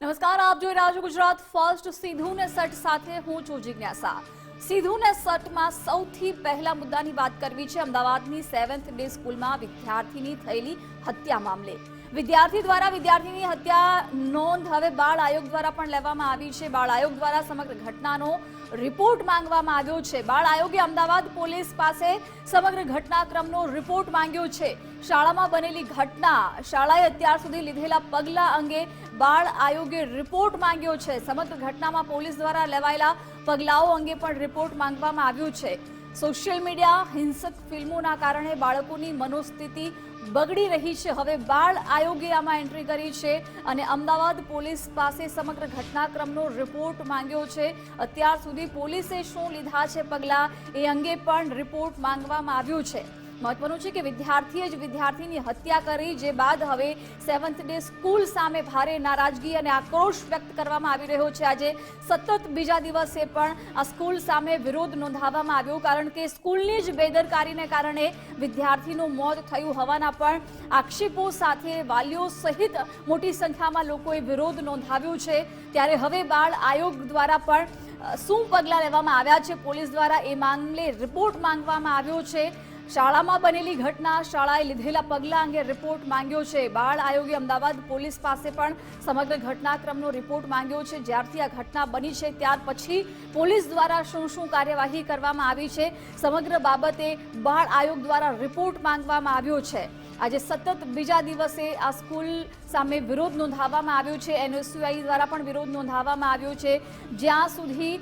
નમસ્કાર, આપ જોઈ રહ્યા છો ગુજરાત ફર્સ્ટ સીધું ને સટ સાથે હું છું જિજ્ઞાસા. સીધું ને સટમાં સૌથી પહેલા મુદ્દાની વાત કરવી છે અમદાવાદની સેવન્થ ડે સ્કૂલમાં વિદ્યાર્થીની થયેલી હત્યા મામલે. વિદ્યાર્થી દ્વારા વિદ્યાર્થીની હત્યા નોંધ હવે બાળ આયોગ દ્વારા પણ લેવામાં આવી છે. બાળ આયોગ દ્વારા સમગ્ર ઘટનાનો રિપોર્ટ માંગવામાં આવ્યો છે. બાળ આયોગે અમદાવાદ પોલીસ પાસે સમગ્ર ઘટનાક્રમનો રિપોર્ટ માંગ્યો છે. શાળામાં બનેલી ઘટના, શાળાએ અત્યાર સુધી લીધેલા પગલાં અંગે બાળ આયોગે રિપોર્ટ માંગ્યો છે. સમગ્ર ઘટનામાં પોલીસ દ્વારા લેવાયેલા પગલાઓ અંગે પણ રિપોર્ટ માંગવામાં આવ્યો છે. સોશિયલ મીડિયા હિંસક ફિલ્મોના કારણે બાળકોની મનોસ્થિતિ બગડી રહી છે. હવે બાળ આયોગે આમાં એન્ટ્રી કરી છે અને અમદાવાદ પોલીસ પાસે સમગ્ર ઘટનાક્રમનો રિપોર્ટ માંગ્યો છે. અત્યાર સુધી પોલીસે શું લીધા છે પગલાં એ અંગે પણ રિપોર્ટ માંગવામાં આવ્યો છે. મહત્વનું છે કે વિદ્યાર્થીએ જ વિદ્યાર્થીની હત્યા કરી, જે બાદ હવે સેવન્થ ડે સ્કૂલ સામે ભારે નારાજગી અને આક્રોશ વ્યક્ત કરવામાં આવી રહ્યો છે. આજે સતત બીજા દિવસે પણ આ સ્કૂલ સામે વિરોધ નોંધાવવામાં આવ્યો, કારણ કે સ્કૂલની જ બેદરકારીને કારણે વિદ્યાર્થીનું મોત થયું હોવાના પણ આક્ષેપો સાથે વાલીઓ સહિત મોટી સંખ્યામાં લોકોએ વિરોધ નોંધાવ્યો છે. ત્યારે હવે બાળ આયોગ દ્વારા પણ શું પગલાં લેવામાં આવ્યા છે? પોલીસ દ્વારા એ મામલે રિપોર્ટ માંગવામાં આવ્યો છે. શાળામાં બનેલી ઘટના શાળાએ લીધેલા પગલાં અંગે રિપોર્ટ માંગ્યો છે. બાળ આયોગે અમદાવાદ પોલીસ પાસે પણ સમગ્ર ઘટનાક્રમનો રિપોર્ટ માંગ્યો છે. જ્યારથી આ ઘટના બની છે, ત્યાર પછી પોલીસ દ્વારા શું શું કાર્યવાહી કરવામાં આવી છે, સમગ્ર બાબતે બાળ આયોગ દ્વારા રિપોર્ટ માંગવામાં આવ્યો છે. આજે સતત બીજા દિવસે આ સ્કૂલ સામે વિરોધ નોંધાવવામાં આવ્યો છે. એનએસયુઆઈ દ્વારા પણ વિરોધ નોંધાવવામાં આવ્યો છે. જ્યાં સુધી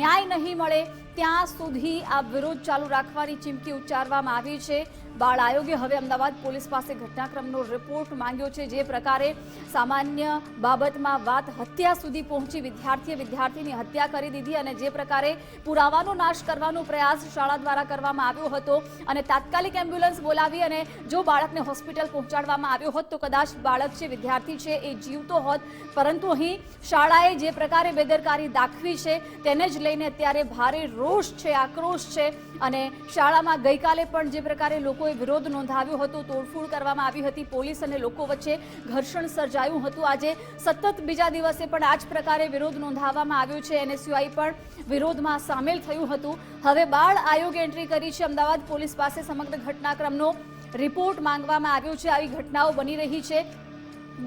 ન્યાય નહીં મળે, ત્યાં સુધી આ વિરોધ ચાલુ રાખવાની ચીમકી ઉચ્ચારવામાં આવી છે. બાળ આયોગે હવે અમદાવાદ પોલીસ પાસે ઘટનાક્રમનો રિપોર્ટ માંગ્યો છે. જે પ્રકારે સામાન્ય બાબતમાં વાત હત્યા સુધી પહોંચી. વિદ્યાર્થીએ વિદ્યાર્થીની હત્યા કરી દીધી અને જે પ્રકારે પુરાવાનો નાશ કરવાનો પ્રયાસ શાળા દ્વારા કરવામાં આવ્યો હતો અને તાત્કાલિક એમ્બ્યુલન્સ બોલાવી અને જો બાળકને હોસ્પિટલ પહોંચાડવામાં આવ્યો હોત તો કદાચ બાળક છે, વિદ્યાર્થી છે, એ જીવતો હોત. પરંતુ અહીં શાળાએ જે પ્રકારે બેદરકારી દાખવી છે તેને જ લઈને અત્યારે ભારે રોષ છે, આક્રોશ છે અને શાળામાં ગઈકાલે પણ જે પ્રકારે લોકોએ વિરોધ નોંધાવ્યો હતો, તોડફોડ કરવામાં આવી હતી, પોલીસ અને લોકો વચ્ચે ઘર્ષણ સર્જાયું હતું. આજે સતત બીજા દિવસે પણ આ જ પ્રકારે વિરોધ નોંધાવવામાં આવ્યો છે. એનએસયુઆઈ પણ વિરોધમાં સામેલ થયું હતું. હવે બાળ આયોગે એન્ટ્રી કરી છે. અમદાવાદ પોલીસ પાસે સમગ્ર ઘટનાક્રમનો રિપોર્ટ માંગવામાં આવ્યો છે. આવી ઘટનાઓ બની રહી છે.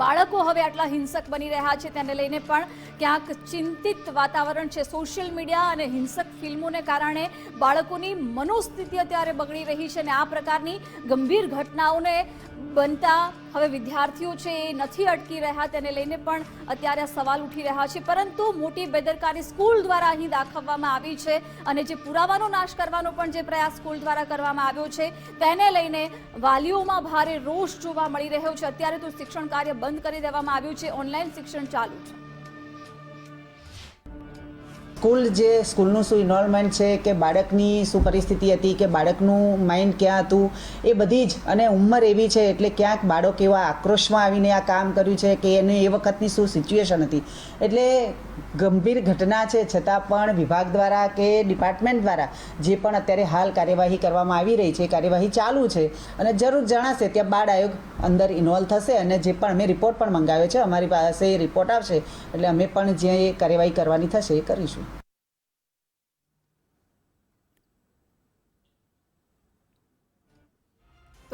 બાળકો હવે આટલા હિંસક બની રહ્યા છે તેને લઈને પણ ક્યાંક ચિંતિત વાતાવરણ છે. સોશિયલ મીડિયા અને હિંસક ફિલ્મોને કારણે બાળકોની મનોસ્થિતિ અત્યારે બગડી રહી છે અને આ પ્રકારની ગંભીર ઘટનાઓને બનતા હવે વિદ્યાર્થીઓ છે એ નથી અટકી રહ્યા, તેને લઈને પણ અત્યારે આ સવાલ ઉઠી રહ્યા છે. પરંતુ મોટી બેદરકારી સ્કૂલ દ્વારા અહીં દાખવવામાં આવી છે અને જે પુરાવાનો નાશ કરવાનો પણ જે પ્રયાસ સ્કૂલ દ્વારા કરવામાં આવ્યો છે, તેને લઈને વાલીઓમાં ભારે રોષ જોવા મળી રહ્યો છે. અત્યારે તો શિક્ષણ કાર્ય બંધ કરી દેવામાં આવ્યું છે, ઓનલાઈન શિક્ષણ ચાલુ છે. સ્કૂલ જે સ્કૂલનું શું ઇન્વોલ્વમેન્ટ છે, કે બાળકની શું પરિસ્થિતિ હતી, કે બાળકનું માઇન્ડ ક્યાં હતું, એ બધી જ અને ઉંમર એવી છે એટલે ક્યાંક બાળક એવા આક્રોશમાં આવીને આ કામ કર્યું છે, કે એને એ વખતની શું સિચ્યુએશન હતી. એટલે ગંભીર ઘટના છે. છતાં પણ વિભાગ દ્વારા કે ડિપાર્ટમેન્ટ દ્વારા જે પણ અત્યારે હાલ કાર્યવાહી કરવામાં આવી રહી છે કાર્યવાહી ચાલુ છે અને જરૂર જણાશે ત્યાં બાળ આયોગ અંદર ઇન્વોલ્વ થશે અને જે પણ અમે રિપોર્ટ પણ મંગાવ્યો છે, અમારી પાસે રિપોર્ટ આવશે એટલે અમે પણ જે કાર્યવાહી કરવાની થશે એ કરીશું.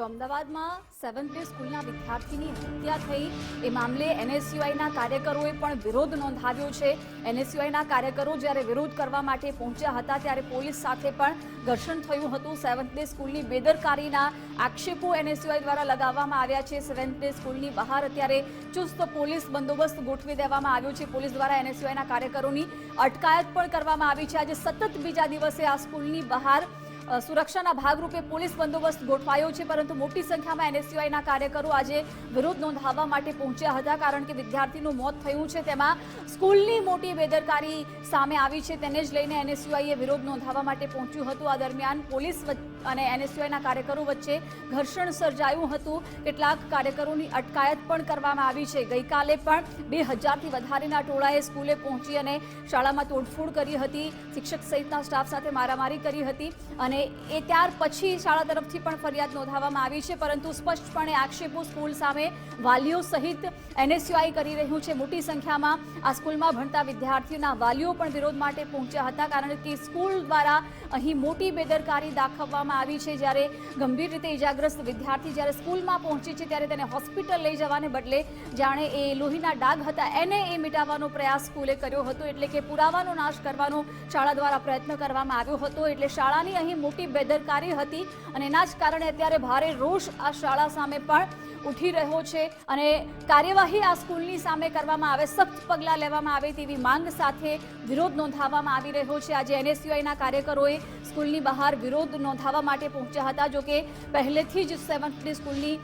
તો અમદાવાદમાં સેવન પ્લે સ્કૂલના વિદ્યાર્થીની હત્યા થઈ. એ મામલે એનએસયુઆઈના કાર્યકરોએ પણ વિરોધ નોંધાવ્યો છે. એનએસયુઆઈના કાર્યકરો જ્યારે વિરોધ કરવા માટે પહોંચ્યા હતા, ત્યારે પોલીસ સાથે પણ ઘર્ષણ થયું હતું. સેવન્થ ડે સ્કૂલની બેદરકારીના આક્ષેપો એનએસયુઆઈ દ્વારા લગાવવામાં આવ્યા છે. સેવન્થ ડે સ્કૂલની બહાર અત્યારે ચુસ્ત પોલીસ બંદોબસ્ત ગોઠવી દેવામાં આવ્યો છે. પોલીસ દ્વારા એનએસયુઆઈના કાર્યકરોની અટકાયત પણ કરવામાં આવી છે. આજે સતત બીજા દિવસે આ સ્કૂલની બહાર સુરક્ષાના ભાગરૂપે પોલીસ બંદોબસ્ત ગોઠવાયો છે, પરંતુ મોટી સંખ્યામાં એનએસયુઆઈના કાર્યકરો આજે વિરોધ નોંધાવવા માટે પહોંચ્યા હતા, કારણ કે વિદ્યાર્થીનું મોત થયું છે. તેમાં સ્કૂલની મોટી બેદરકારી સામે આવી છે, તેને જ લઈને એનએસયુઆઈએ વિરોધ નોંધાવવા માટે પહોંચ્યું હતું. આ દરમિયાન પોલીસ અને એનએસયુઆઈના કાર્યકરો વચ્ચે ઘર્ષણ સર્જાયું હતું. કેટલાક કાર્યકરોની અટકાયત પણ કરવામાં આવી છે. ગઈકાલે પણ બે હજારથી વધારેના ટોળાએ સ્કૂલે પહોંચી અને શાળામાં તોડફોડ કરી હતી. શિક્ષક સહિતના સ્ટાફ સાથે મારામારી કરી હતી અને એ ત્યાર પછી શાળા તરફથી પણ ફરિયાદ નોંધાવવામાં આવી છે. પરંતુ સ્પષ્ટપણે આક્ષેપો સ્કૂલ સામે વાલીઓ સહિત એનએસયુઆઈ કરી રહ્યું છે. મોટી સંખ્યામાં આ સ્કૂલમાં ભણતા વિદ્યાર્થીઓના વાલીઓ પણ વિરોધ માટે પહોંચ્યા હતા. કારણ કે સ્કૂલ દ્વારા અહીં મોટી બેદરકારી દાખવવામાં આવી છે જ્યારે ગંભીર રીતે ઇજાગ્રસ્ત વિદ્યાર્થી જ્યારે સ્કૂલમાં પહોંચે છે ત્યારે તેને હોસ્પિટલ લઈ જવાને બદલે જાણે એ લોહીના ડાઘ હતા. એને એ મિટાવવાનો પ્રયાસ સ્કૂલે કર્યો હતો એટલે કે પુરાવાનો નાશ કરવાનો શાળા દ્વારા પ્રયત્ન કરવામાં આવ્યો હતો. એટલે શાળાની અહીં મોટી બેદરકારી હતી અને એના જ કારણે અત્યારે ભારે રોષ આ શાળા સામે પણ ઉઠી રહ્યો છે અને કાર્યવાહી આ સ્કૂલની સામે કરવામાં આવે, સખ્ત પગલાં લેવામાં આવે તેવી માંગ સાથે વિરોધ નોંધાવવામાં આવી રહ્યો છે. આજે એનએસયુઆઈના કાર્યકરોએ સ્કૂલની બહાર વિરોધ નોંધાવવા માટે પહોંચ્યા હતા જોકે પહેલેથી જ સેવન્થ ડે સ્કૂલની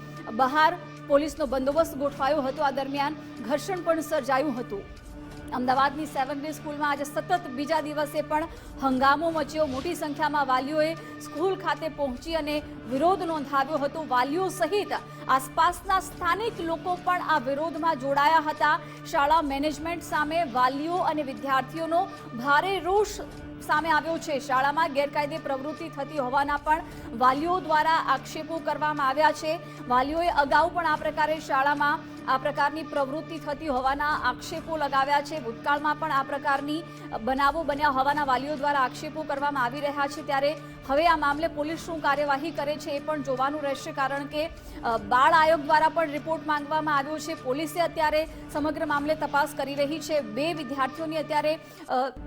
બહાર પોલીસનો બંદોબસ્ત ગોઠવાયો હતો. આ દરમિયાન ઘર્ષણ પણ સર્જાયું હતું. અમદાવાદની સેવન ડે સ્કૂલમાં આજે સતત બીજા દિવસે પણ હંગામો મચ્યો. મોટી સંખ્યામાં વાલીઓએ સ્કૂલ ખાતે પહોંચી અને વિરોધ નોંધાવ્યો હતો. વાલીઓ સહિત આસપાસના સ્થાનિક લોકો પણ આ વિરોધમાં જોડાયા હતા. શાળા મેનેજમેન્ટ સામે વાલીઓ અને વિદ્યાર્થીઓનો ભારે રોષ સામે આવ્યો છે. શાળામાં ગેરકાયદે પ્રવૃત્તિ થતી હોવાના પણ વાલીઓ દ્વારા આક્ષેપો કરવામાં આવ્યા છે. વાલીઓએ અગાઉ પણ આ પ્રકારે શાળામાં આ પ્રકારની પ્રવૃત્તિ થતી હોવાના આક્ષેપો લગાવ્યા છે. ભૂતકાળમાં પણ આ પ્રકારની બનાવો બન્યા હોવાના વાલીઓ દ્વારા આક્ષેપો કરવામાં આવી રહ્યા છે. ત્યારે હવે આ મામલે પોલીસ શું કાર્યવાહી કરે છે એ પણ જોવાનું રહેશે કારણ કે બાળ આયોગ દ્વારા પણ રિપોર્ટ માંગવામાં આવ્યો છે. પોલીસે અત્યારે સમગ્ર મામલે તપાસ કરી રહી છે. બે વિદ્યાર્થીઓની અત્યારે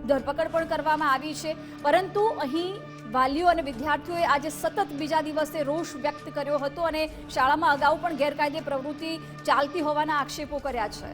ધરપકડ પણ કરવામાં આવી છે. પરંતુ અહીં વાલીઓ અને વિદ્યાર્થીઓએ આજે સતત બીજા દિવસે રોષ વ્યક્ત કર્યો હતો અને શાળામાં અગાઉ પણ ગેરકાયદે પ્રવૃત્તિ ચાલતી હોવાના આક્ષેપો કર્યા છે.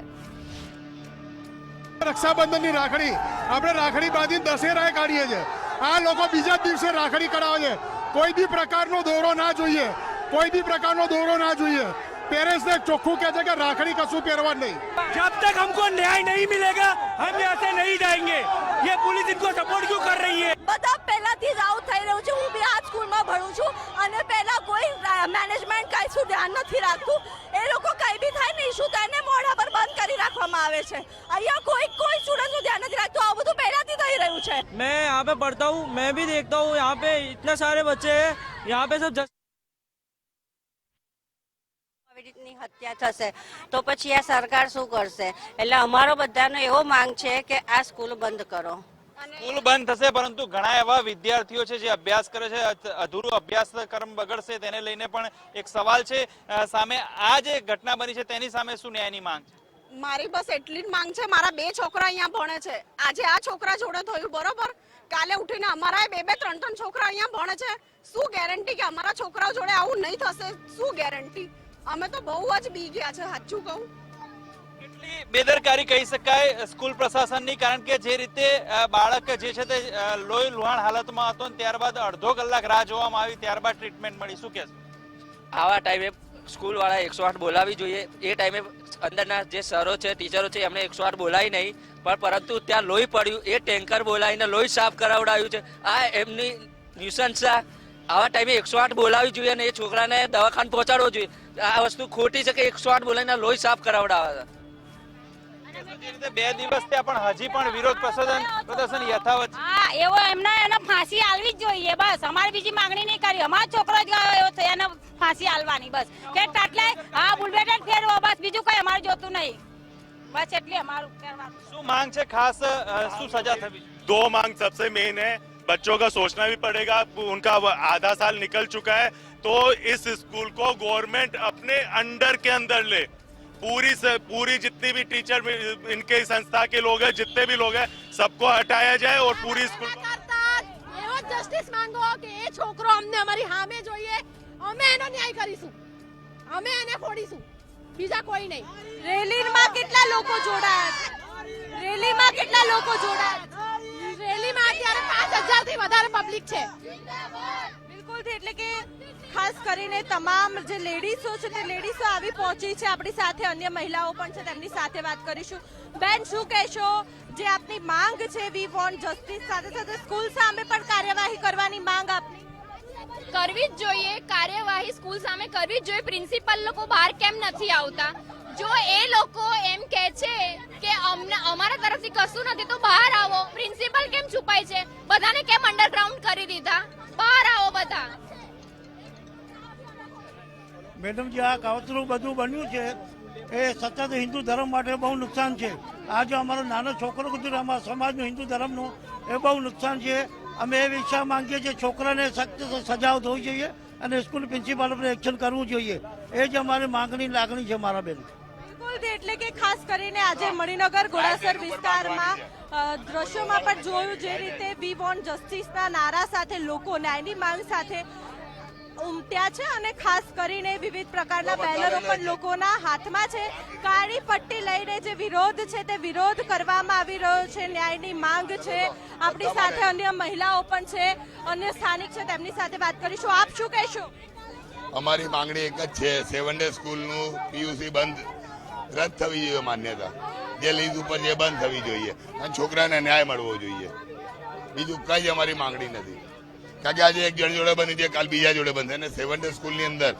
રક્ષાબંધનની રાખડી. આપણે રાખડી બાંધી દશેરાએ કાઢીએ છીએ. આ લોકો બીજા દિવસે રાખડી કરાવે છે. કોઈ બી પ્રકારનો દોરો ના જોઈએ. કોઈ બી પ્રકારનો દોરો ના જોઈએ. પેરેન્ટ્સ ચોખ્ખું કહે છે કે રાખડી કશું પહેરવા નહીં. જબ તક હમકો ન્યાય નહીં મિલેગા હમ યહાં સે નહીં જાયેંગે. ये पुलिस इनको सपोर्ट क्यों कर रही है બધા પહેલાથી જ આવું થઈ રહ્યું છે હું બી આ જ સ્કૂલમાં ભણું છું અને પહેલા કોઈ મેનેજમેન્ટ કાંઈ શું ધ્યાન નથી રાખતું એ લોકો કંઈ બી થાય ને ઇસ્યુ થાય ને મોઢા પર બંધ કરી રાખવામાં આવે છે અહીંયા કોઈ કોઈ સ્ટુડન્ટનું ધ્યાન નથી રાખતું આ બધું પહેલાથી થઈ રહ્યું છે मैं यहाँ पे पढ़ता हूँ मैं भी देखता हूँ यहाँ पे इतने सारे बच्चे हैं यहाँ पे सब जस આવી રીતની હત્યા થશે. તો પછી આ સરકાર શું કરશે? એટલે અમારો બધાનો એવો માંગ છે કે આ સ્કૂલ બંધ કરો. સ્કૂલ બંધ થશે પરંતુ ઘણા એવા વિદ્યાર્થીઓ છે જે અભ્યાસ કરે છે અધ- અધૂરો અભ્યાસક્રમ બગડશે તેને લઈને પણ એક સવાલ છે. સામે આ જે ઘટના બની છે તેની સામે શું ન્યાયની માંગ છે? મારી બસ એટલી જ માંગ છે મારા બે છોકરા અહીંયા ભણે છે. આજે આ છોકરા જોડે થયું બરોબર? કાલે ઉઠીને અમારા બે બે ત્રણ ત્રણ છોકરા અહીંયા ભણે છે. શું ગેરંટી કે અમારા છોકરાઓ જોડે આવું નહીં થશે? શું ગેરંટી અમે તો બહુ જ બી ગયા છે સાચું કહું. કેટલી બેદરકારી કહી શકાય સ્કૂલ પ્રશાસનની કારણ કે જે રીતે બાળક જે છે તે લોહી લુહાણ હાલતમાં હતો ને ત્યારબાદ અડધો કલાક રાહ જોવામાં આવી ત્યારબાદ ટ્રીટમેન્ટ મળી. શું કે આવા ટાઈમે સ્કૂલ વાળા એકસો આઠ બોલાવી જોઈએ. એ ટાઈમે અંદરના જે સરો છે ટીચરો છે એમને એકસો આઠ બોલાવી નહીં. પણ પરંતુ ત્યાં લોહી પડ્યું. એ ટેન્કર બોલાવીને લોહી સાફ કરાવડાવ્યું છે. આ એમની ન્યુસન્સા આવા ટાઈમે એકસો આઠ બોલાવી જોઈએ અને એ છોકરાને દવાખાને પહોંચાડવો જોઈએ. આ વસ્તુ ખોટી છે કે એકસો આઠ બોલાવીને લોહી સાફ કરાવડાવે છે. માંગણી નહીં કરી. અમારો છોકરો જ ફાંસી આલવાની બસ. હા બુલબેટ ફેરવો બીજું કઈ અમારે જોતું નહીં. બस એટલી શું માંગ છે? ખાસ શું સજા થવી દો માંગ સબસે મેઇન હે. बच्चों का सोचना भी पड़ेगा उनका वो आधा साल निकल चुका है तो इस स्कूल को गवर्नमेंट अपने अंडर के अंदर ले पूरी से पूरी जितनी भी टीचर इनके संस्था के लोग हैं जितने भी लोग हैं सबको हटाया जाए और पूरी स्कूल को કરતા એવો જસ્ટિસ માંગો કે એ છોકરો અમને અમારી સામે જોઈએ અમે એનો ન્યાય કરીશું અમે એને ફોડીશું બીજા કોઈ નહીં રેલીમાં કેટલા લોકો જોડાયા રેલીમાં કેટલા લોકો જોડાયા રેલીમાં અત્યારે પાંચ હજારથી વધારે પબ્લિક છે. બિલકુલ એટલે કે ખાસ કરીને તમામ જે લેડીઝો છે તે લેડીઝો આવી પહોંચી છે. આપણી સાથે અન્ય મહિલાઓ પણ છે તેમની સાથે વાત કરીશું. બેન શું કહેશો? જે આપની માંગ છે વી વોન્ટ જસ્ટિસ સાથે સાથે સ્કૂલ સામે પણ કાર્યવાહી કરવાની માંગ આપની? કરવી જ જોઈએ કાર્યવાહી સ્કૂલ સામે કરવી જ જોઈએ. પ્રિન્સિપલ લોકો બહાર કેમ નથી આવતા? જો એ લોકો એમ કહે છે કે અમને અમારા તરફથી કશું નથી, તો બહાર આવો. પ્રિન્સિપલ કેમ છુપાય છે? બધાને કેમ અંડરગ્રાઉન્ડ કરી દીધા? બહાર આવો બધા. મેડમ, જે આ કાવતરું બધું બન્યું છે, એ સતત હિન્દુ ધર્મ માટે બહુ નુકસાન છે. આ જો અમારો નાનો છોકરો કીધું અમારા સમાજનું હિન્દુ ધર્મનું, એ બહુ નુકસાન છે. અમે એ વિષય માંગીએ છીએ છોકરાને સખ્ત સજાઓ થવી જોઈએ અને સ્કૂલ પ્રિન્સિપાલ પર એક્શન કરવું જોઈએ. એ જ અમારી માંગણી લાગણી છે, મારા બેન. બિલકુલ એટલે કે ખાસ કરીને આજે મણિનગર, ઘોડાસર વિસ્તારમાં દ્રશ્યોમાં પણ જોયું જે રીતે વી વોન્ટ જસ્ટિસના નારા સાથે લોકો ન્યાયની માંગ સાથે ઉમટ્યા છે અને ખાસ કરીને વિવિધ પ્રકારના બેનરો પણ લોકોના હાથમાં છે. કાળી પટ્ટી લઈને જે વિરોધ છે તે વિરોધ કરવામાં આવી રહ્યો છે, ન્યાયની માંગ છે. આપણી સાથે અન્ય મહિલાઓ પણ છે, અન્ય સ્થાનિક છે, તેમની સાથે વાત કરીશું. આપ શું કહેશો? અમારી માંગણી એક જ છે, સેવન ડે સ્કૂલનું પીયુસી બંધ રદ થવી જોઈએ માન્યતા. જે લીઝ ઉપર જે બંધ થવી જોઈએ. અને છોકરાને ન્યાય મળવો જોઈએ. બીજું કઈ જ અમારી માંગણી નથી. કારણ કે આજે એક જણ જોડે બની છે કાલ બીજા જોડે બંધ. અને સેવન ડે સ્કૂલની અંદર,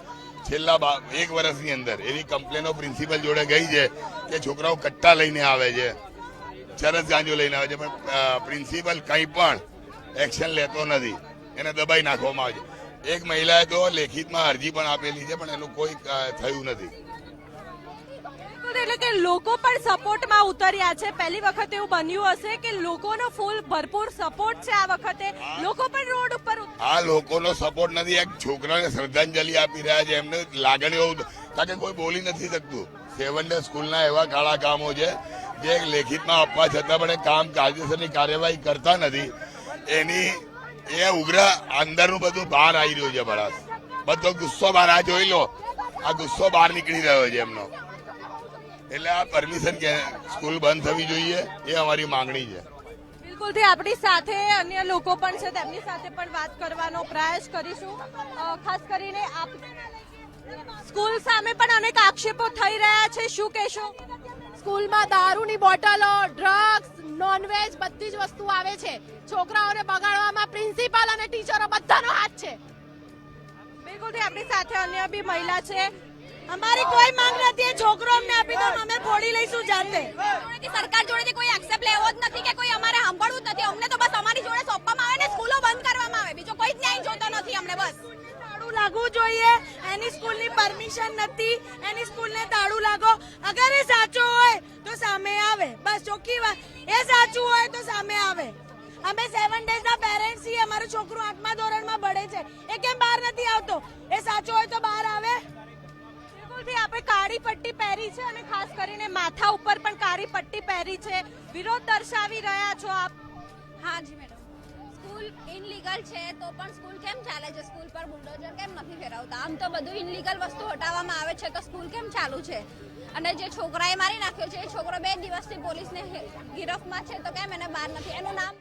છેલ્લા એક વર્ષની અંદર એવી કમ્પ્લેનો પ્રિન્સિપલ જોડે ગઈ છે કે છોકરાઓ કટ્ટા લઈને આવે છે. ચરસ ગાંજો લઈને આવે છે. પણ પ્રિન્સિપલ કંઈ પણ એક્શન લેતો નથી. એને દબાઈ નાખવામાં આવે છે. એક મહિલાએ તો લેખિતમાં અરજી પણ આપેલી છે, પણ એનું કોઈ થયું નથી. બિલકુલ, એટલે કે લોકો પણ સપોર્ટમાં ઉતર્યા છે. પહેલી વખત એવું બન્યું હશે કે લોકોનો ફૂલ ભરપૂર સપોર્ટ છે આ વખતે. લોકો પણ રોડ ઉપર આ લોકોનો સપોર્ટ નથી. એક છોકરાને શ્રદ્ધાંજલિ આપી રહ્યા છે. એમને લાગણીઓ કારણ કે કોઈ બોલી નથી શકતું. સેવન ડે સ્કૂલના એવા કાળા કામો છે જે લેખિતમાં આપવા છતાં પણ કામ કાયદેસરની કાર્યવાહી કરતા નથી. એની એ ઉગ્ર અંદરનું બધું બહાર આવી રહ્યું છે બરાબર બધો ગુસ્સો બહાર આ જોઈ લો. આ ગુસ્સો બહાર નીકળી રહ્યો છે એમનો. એટલે આ પરમિશન કે સ્કૂલ બંધ થવી જોઈએ એ અમારી માંગણી છે. બિલકુલથી આપણી સાથે અન્ય લોકો પણ છે તેમની સાથે પણ વાત કરવાનો પ્રયાસ કરીશું. ખાસ કરીને આપ સ્કૂલ સામે પણ અનેક આક્ષેપો થઈ રહ્યા છે. શું કહેશો? સ્કૂલમાં દારૂની બોટલો ડ્રગ્સ નોનવેજ બધી જ વસ્તુ આવે છે. છોકરાઓને બગાડવામાં પ્રિન્સિપાલ અને ટીચરો બધાનો હાથ છે. બિલકુલથી આપણી સાથે અન્ય બી મહિલા છે. અમારી કોઈ માંગ નથી એ છોકરો અમને આપી દો અમે ફોડી લઈશું જાતે. સરકાર જોડેથી કોઈ એક્સેપ્ટ લેવો જ નથી કે કોઈ અમારે સાંભળવું જ નથી. અમને તો બસ અમારી જોડે સોંપવામાં આવે ને સ્કૂલો બંધ કરવામાં આવે. બીજો કોઈ જ ન્યાય જોતો નથી અમને બસ. લાગવું જોઈએ. એની સ્કૂલની પરમિશન નથી. એની સ્કૂલને તાળું લાગો. અગર એ સાચો હોય તો સામે આવે. બસ ચોખ્ખી વાત. એ સાચું હોય તો સામે આવે. અમે સેવન ડેઝ ના પેરેન્ટ્સ છીએ. અમારું છોકરું આઠમા ધોરણમાં ભણે છે. એ કેમ બહાર નથી આવતો? એ સાચો હોય તો બહાર આવે. બિલકુલથી આપણે કાળી પટ્ટી પહેરી છે અને ખાસ કરીને માથા ઉપર પણ કાળી પટ્ટી પહેરી છે. વિરોધ દર્શાવી રહ્યા છો આપ? હા જી મેડમ. સ્કૂલ ઇનલીગલ છે તો પણ સ્કૂલ કેમ ચાલે છે? સ્કૂલ પર બુલડોઝર કેમ નથી ફેરવતા? આમ તો બધું ઇનલીગલ વસ્તુ હટાવવામાં આવે છે તો સ્કૂલ કેમ ચાલુ છે? અને જે છોકરાએ મારી નાખ્યો છે, એ છોકરો બે દિવસથી પોલીસને ગિરફમાં છે તો કેમ એને બહાર નથી? એનું નામ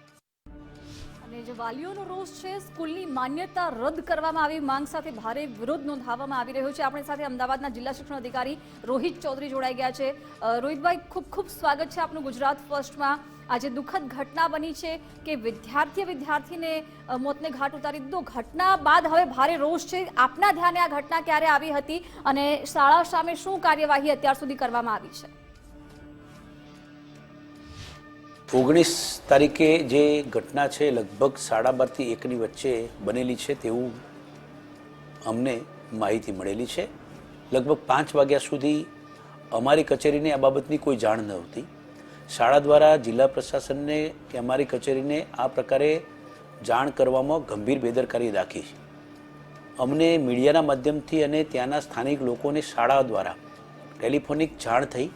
જે વાલીઓનો રોષ છે, સ્કૂલની માન્યતા રદ કરવામાં આવી. માંગ સાથે ભારે વિરોધ નોંધાવવામાં આવી રહ્યો છે. આપણી સાથે અમદાવાદના જિલ્લા શિક્ષણ અધિકારી રોહિત ચૌધરી જોડાઈ ગયા છે. રોહિતભાઈ, ખૂબ ખૂબ સ્વાગત છે આપનું ગુજરાત ફર્સ્ટમાં. આજે દુઃખદ ઘટના બની છે કે વિદ્યાર્થીએ વિદ્યાર્થીને મોતને ઘાટ ઉતારી દીધો. ઘટના બાદ હવે ભારે રોષ છે. આપના ધ્યાને આ ઘટના ક્યારે આવી હતી? અને શાળા સામે શું કાર્યવાહી અત્યાર સુધી કરવામાં આવી છે? ઓગણીસ તારીખે જે ઘટના છે, લગભગ સાડા બારથી એકની વચ્ચે બનેલી છે તેવું અમને માહિતી મળેલી છે. લગભગ પાંચ વાગ્યા સુધી અમારી કચેરીને આ બાબતની કોઈ જાણ નહોતી શાળા દ્વારા જિલ્લા પ્રશાસનને કે અમારી કચેરીને આ પ્રકારે જાણ કરવામાં ગંભીર બેદરકારી રાખી છે. અમને મીડિયાના માધ્યમથી અને ત્યાંના સ્થાનિક લોકોને શાળા દ્વારા ટેલિફોનિક જાણ થઈ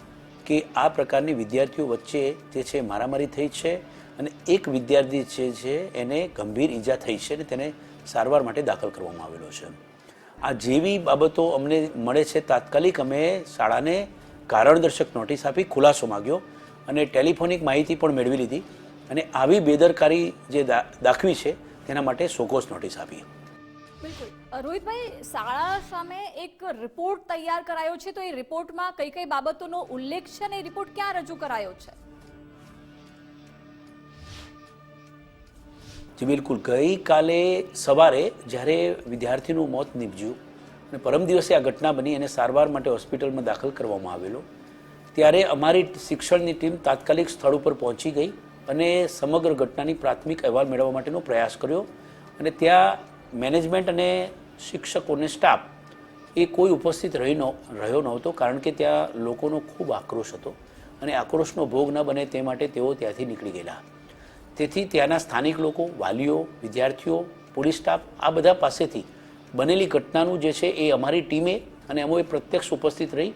કે આ પ્રકારની વિદ્યાર્થીઓ વચ્ચે જે છે મારામારી થઈ છે અને એક વિદ્યાર્થી જે છે એને ગંભીર ઈજા થઈ છે અને તેને સારવાર માટે દાખલ કરવામાં આવેલો છે. આ જેવી બાબતો અમને મળે છે. તાત્કાલિક અમે શાળાને કારણદર્શક નોટિસ આપી ખુલાસો માગ્યો અને ટેલિફોનિક માહિતી પણ મેળવી લીધી અને આવી બેદરકારી જે દાખવી છે તેના માટે સોકોસ નોટિસ આપી. બિલકુલ. રોહિતભાઈ, શાળા સામે એક રિપોર્ટ તૈયાર કરાયો છે, તો એ રિપોર્ટમાં કઈ કઈ બાબતોનો ઉલ્લેખ છે અને એ રિપોર્ટ ક્યાં રજૂ કરાયો છે? જી, બિલકુલ. ગઈકાલે સવારે જ્યારે વિદ્યાર્થીનું મોત નીપજ્યું અને પરમ દિવસે આ ઘટના બની અને સારવાર માટે હોસ્પિટલમાં દાખલ કરવામાં આવેલો, ત્યારે અમારી શિક્ષણની ટીમ તાત્કાલિક સ્થળ ઉપર પહોંચી ગઈ અને સમગ્ર ઘટનાની પ્રાથમિક અહેવાલ મેળવવા માટેનો પ્રયાસ કર્યો અને ત્યાં મેનેજમેન્ટ અને શિક્ષકોને સ્ટાફ એ કોઈ ઉપસ્થિત રહી ન, રહ્યો નહોતો કારણ કે ત્યાં લોકોનો ખૂબ આક્રોશ હતો અને આક્રોશનો ભોગ ન બને તે માટે તેઓ ત્યાંથી નીકળી ગયેલા. તેથી ત્યાંના સ્થાનિક લોકો, વાલીઓ, વિદ્યાર્થીઓ પોલીસ સ્ટાફ આ બધા પાસેથી બનેલી ઘટનાનું જે છે એ અમારી ટીમે અને અમોએ પ્રત્યક્ષ ઉપસ્થિત રહી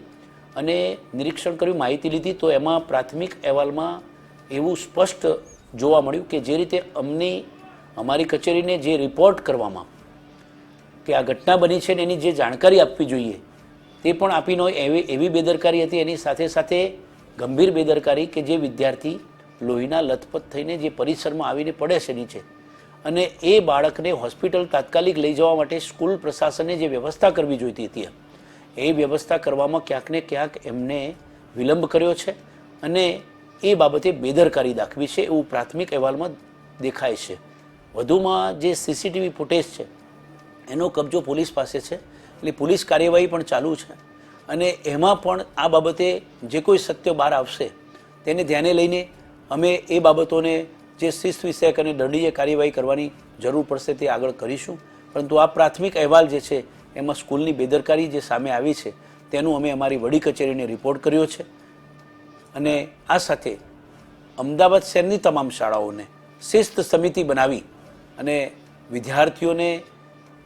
અને નિરીક્ષણ કર્યું, માહિતી લીધી તો એમાં પ્રાથમિક અહેવાલમાં એવું સ્પષ્ટ જોવા મળ્યું કે જે રીતે અમને અમારી કચેરીને જે રિપોર્ટ કરવામાં કે આ ઘટના બની છે ને એની જે જાણકારી આપવી જોઈએ, તે પણ આપી ન એવી એવી બેદરકારી હતી એની સાથે સાથે ગંભીર બેદરકારી કે જે વિદ્યાર્થી લોહીના લથપથ થઈને જે પરિસરમાં આવીને પડે છે નીચે અને એ બાળકને હોસ્પિટલ તાત્કાલિક લઈ જવા માટે સ્કૂલ પ્રશાસને જે વ્યવસ્થા કરવી જોઈતી હતી એ વ્યવસ્થા કરવામાં ક્યાંક ને ક્યાંક એમને વિલંબ કર્યો છે અને એ બાબતે બેદરકારી દાખવી છે એવું પ્રાથમિક અહેવાલમાં દેખાય છે. વધુમાં જે સીસીટીવી ફૂટેજ છે એનો કબજો પોલીસ પાસે છે. એટલે પોલીસ કાર્યવાહી પણ ચાલુ છે. અને એમાં પણ આ બાબતે જે કોઈ સત્ય બહાર આવશે, તેને ધ્યાને લઈને અમે એ બાબતોને જે શિસ્ત વિષયક અને દંડીય કાર્યવાહી કરવાની જરૂર પડશે તે આગળ કરીશું. પરંતુ આ પ્રાથમિક અહેવાલ જે છે, એમાં સ્કૂલની બેદરકારી જે સામે આવી છે, તેનું અમે અમારી વડી કચેરીને રિપોર્ટ કર્યો છે. અને આ સાથે અમદાવાદ શહેરની તમામ શાળાઓને શિસ્ત સમિતિ બનાવી અને વિદ્યાર્થીઓને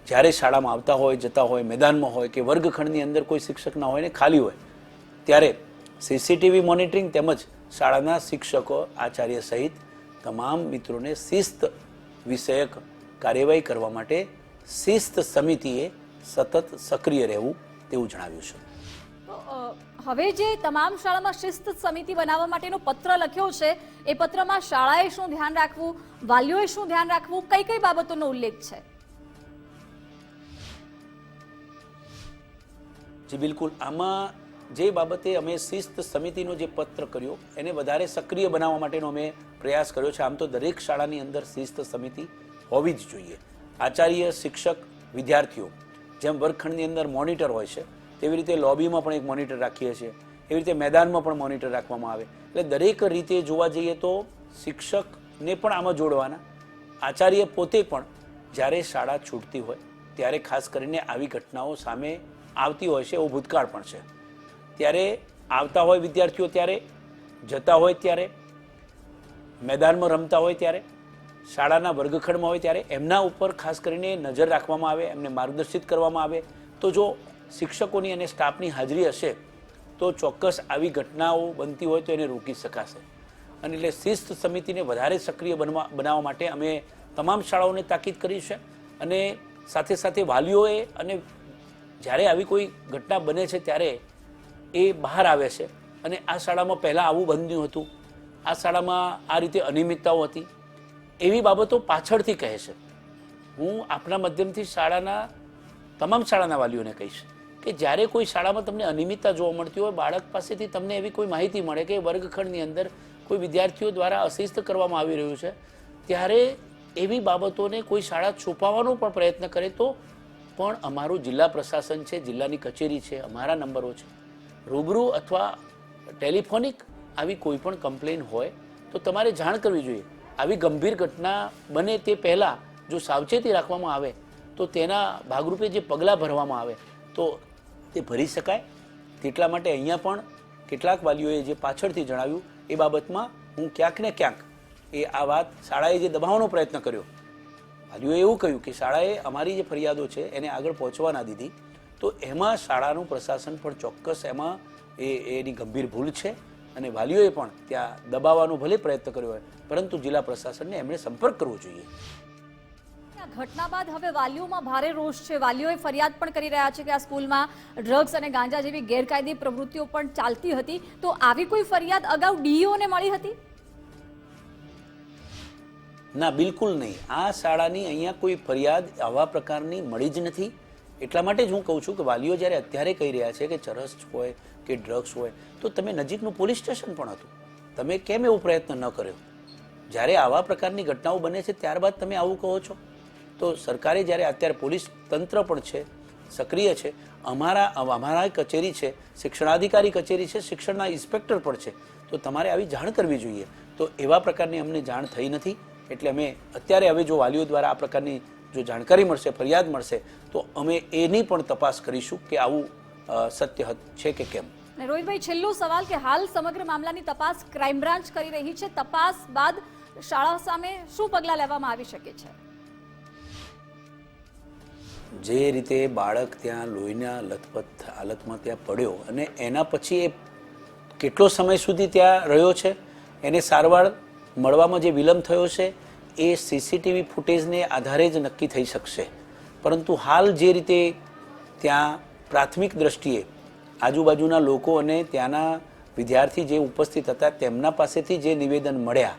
જ્યારે શાળામાં આવતા હોય, જતા હોય, મેદાનમાં હોય કે વર્ગખંડની અંદર કોઈ શિક્ષક ના હોય ને ખાલી હોય, ત્યારે સીસીટીવી મોનિટરિંગ તેમજ શાળાના શિક્ષકો આચાર્ય સહિત તમામ મિત્રોને શિસ્ત વિષયક કાર્યવાહી કરવા માટે શિસ્ત સમિતિએ સતત સક્રિય રહેવું તેવું જણાવ્યું છે. હવે જે તમામ શાળામાં શિસ્ત સમિતિ બનાવવા માટેનો પત્ર લખ્યો છે, એ પત્રમાં શાળાએ શું ધ્યાન રાખવું, વાલીઓએ શું ધ્યાન રાખવું કઈ કઈ બાબતોનો ઉલ્લેખ છે? જી, બિલકુલ. આમાં જે બાબતે અમે શિસ્ત સમિતિનો જે પત્ર કર્યો, એને વધારે સક્રિય બનાવવા માટેનો અમે પ્રયાસ કર્યો છે. આમ તો દરેક શાળાની અંદર શિસ્ત સમિતિ હોવી જ જોઈએ. આચાર્ય, શિક્ષક, વિદ્યાર્થીઓ, જેમ વર્ગખંડની અંદર મોનિટર હોય છે, તેવી રીતે લોબીમાં પણ એક મોનિટર રાખીએ છીએ. એવી રીતે મેદાનમાં પણ મોનિટર રાખવામાં આવે. એટલે દરેક રીતે જોવા જઈએ તો શિક્ષકને પણ આમાં જોડવાના. આચાર્ય પોતે પણ જ્યારે શાળા છૂટતી હોય, ત્યારે ખાસ કરીને આવી ઘટનાઓ સામે આવતી હોય છે, એવો ભૂતકાળ પણ છે. ત્યારે આવતા હોય વિદ્યાર્થીઓ ત્યારે, જતા હોય ત્યારે, મેદાનમાં રમતા હોય ત્યારે, શાળાના વર્ગખંડમાં હોય ત્યારે, એમના ઉપર ખાસ કરીને નજર રાખવામાં આવે, એમને માર્ગદર્શિત કરવામાં આવે. તો જો શિક્ષકોની અને સ્ટાફની હાજરી હશે, તો ચોક્કસ આવી ઘટનાઓ બનતી હોય તો એને રોકી શકાશે. અને એટલે શિસ્ત સમિતિને વધારે સક્રિય બનવા, બનાવવા માટે અમે તમામ શાળાઓને તાકીદ કરી છે. અને સાથે સાથે વાલીઓએ અને જ્યારે આવી કોઈ ઘટના બને છે ત્યારે એ બહાર આવે છે. અને આ શાળામાં પહેલાં આવું બન્યું હતું. આ શાળામાં આ રીતે અનિયમિતતાઓ હતી. એવી બાબતો પાછળથી કહે છે. હું આપના માધ્યમથી શાળાના તમામ શાળાના વાલીઓને કહીશ કે જ્યારે કોઈ શાળામાં તમને અનિયમિતતા જોવા મળતી હોય, બાળક પાસેથી તમને એવી કોઈ માહિતી મળે કે વર્ગખંડની અંદર કોઈ વિદ્યાર્થીઓ દ્વારા અશિસ્ત કરવામાં આવી રહ્યું છે, ત્યારે એવી બાબતોને કોઈ શાળા છુપાવવાનો પણ પ્રયત્ન કરે તો પણ અમારું જિલ્લા પ્રશાસન છે, જિલ્લાની કચેરી છે, અમારા નંબરો છે. રૂબરૂ અથવા ટેલિફોનિક આવી કોઈ પણ કમ્પ્લેન હોય તો તમારે જાણ કરવી જોઈએ. આવી ગંભીર ઘટના બને તે પહેલાં જો સાવચેતી રાખવામાં આવે તો તેના ભાગરૂપે જે પગલાં ભરવામાં આવે તો તે ભરી શકાય. તેટલા માટે અહીંયા પણ કેટલાક વાલીઓએ જે પાછળથી જણાવ્યું એ બાબતમાં હું ક્યાંક ને ક્યાંક એ આ વાત શાળાએ જે દબાવવાનો પ્રયત્ન કર્યો વાલીઓએ એવું કહ્યું કે શાળાએ અમારી જે ફરિયાદો છે એને આગળ પહોંચવા ના દીધી. તો એમાં શાળાનું પ્રશાસન પણ ચોક્કસ એમાં એ એની ગંભીર ભૂલ છે અને વાલીઓએ પણ ત્યાં દબાવવાનો ભલે પ્રયત્ન કર્યો હોય, પરંતુ જિલ્લા પ્રશાસનને એમણે સંપર્ક કરવો જોઈએ. ઘટના બાદ હવે વાલીઓમાં ભારે રોષ છે. વાલીઓએ ફરિયાદ પણ કરી રહ્યા છે કે આ સ્કૂલમાં ડ્રગ્સ અને ગાંજા જેવી ગેરકાયદે પ્રવૃત્તિઓ પણ ચાલતી હતી. તો આવી કોઈ ફરિયાદ અગાઉ ડીઈઓને મળી હતી? ના, બિલકુલ નહીં. આ શાળાની અહીંયા કોઈ ફરિયાદ આવા પ્રકારની મળી જ નથી. એટલા માટે જ હું કહું છું કે વાલીઓ જ્યારે અત્યારે કહી રહ્યા છે કે ચરસ હોય કે ડ્રગ્સ હોય, તો તમે નજીકનું પોલીસ સ્ટેશન પણ હતું. તમે કેમ એવો પ્રયત્ન ન કર્યો? જ્યારે આવા પ્રકારની ઘટનાઓ બને છે, ત્યારબાદ તમે આવું કહો છો. તો સરકારે જ્યારે અત્યારે પોલીસ તંત્ર પણ છે, સક્રિય છે, અમારા અમારા કચેરી છે, શિક્ષણાધિકારી કચેરી છે, શિક્ષણના ઇન્સ્પેક્ટર પણ છે, તો તમારે આવી જાણ કરવી જોઈએ. તો એવા પ્રકારની અમને જાણ થઈ નથી. એટલે અમે અત્યારે હવે જો વાલીઓ દ્વારા આ પ્રકારની જો જાણકારી મળશે ફરિયાદ મળશે તો અમે એની પણ તપાસ કરીશું કે આવું સત્ય છે કે કેમ. રોહિતભાઈ છેલ્લો સવાલ કે હાલ સમગ્ર મામલાની તપાસ ક્રાઇમ બ્રાન્ચ કરી રહી છે. તપાસ બાદ શાળા સામે શું પગલાં લેવામાં આવી શકે છે? જે રીતે બાળક ત્યાં લોહીના લથપથ હાલતમાં ત્યાં પડ્યો અને એના પછી એ કેટલો સમય સુધી ત્યાં રહ્યો છે એને સારવાર મળવામાં જે વિલંબ થયો છે, એ સીસીટીવી ફૂટેજને આધારે જ નક્કી થઈ શકશે. પરંતુ હાલ જે રીતે ત્યાં પ્રાથમિક દ્રષ્ટિએ આજુબાજુના લોકો અને ત્યાંના વિદ્યાર્થી જે ઉપસ્થિત હતા, તેમના પાસેથી જે નિવેદન મળ્યા,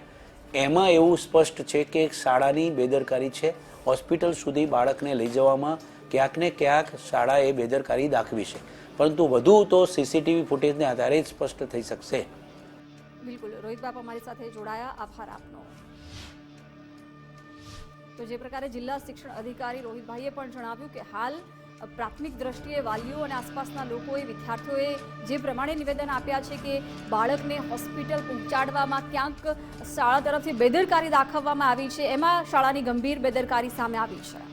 એમાં એવું સ્પષ્ટ છે કે શાળાની બેદરકારી છે. હોસ્પિટલ સુધી બાળકને લઈ જવામાં ક્યાંક ને ક્યાંક શાળાએ બેદરકારી દાખવી છે. પરંતુ વધુ તો સીસીટીવી ફૂટેજને આધારે જ સ્પષ્ટ થઈ શકશે. બિલકુલ. રોહિત બાપ અમારી સાથે જોડાયા. આભાર આપનો. તો જે પ્રકારે જિલ્લા શિક્ષણ અધિકારી રોહિતભાઈએ પણ જણાવ્યું કે હાલ પ્રાથમિક દ્રષ્ટિએ વાલીઓ અને આસપાસના લોકોએ વિદ્યાર્થીઓએ જે પ્રમાણે નિવેદન આપ્યા છે કે બાળકને હોસ્પિટલ પહોંચાડવામાં ક્યાંક શાળા તરફથી બેદરકારી દાખવવામાં આવી છે, એમાં શાળાની ગંભીર બેદરકારી સામે આવી છે.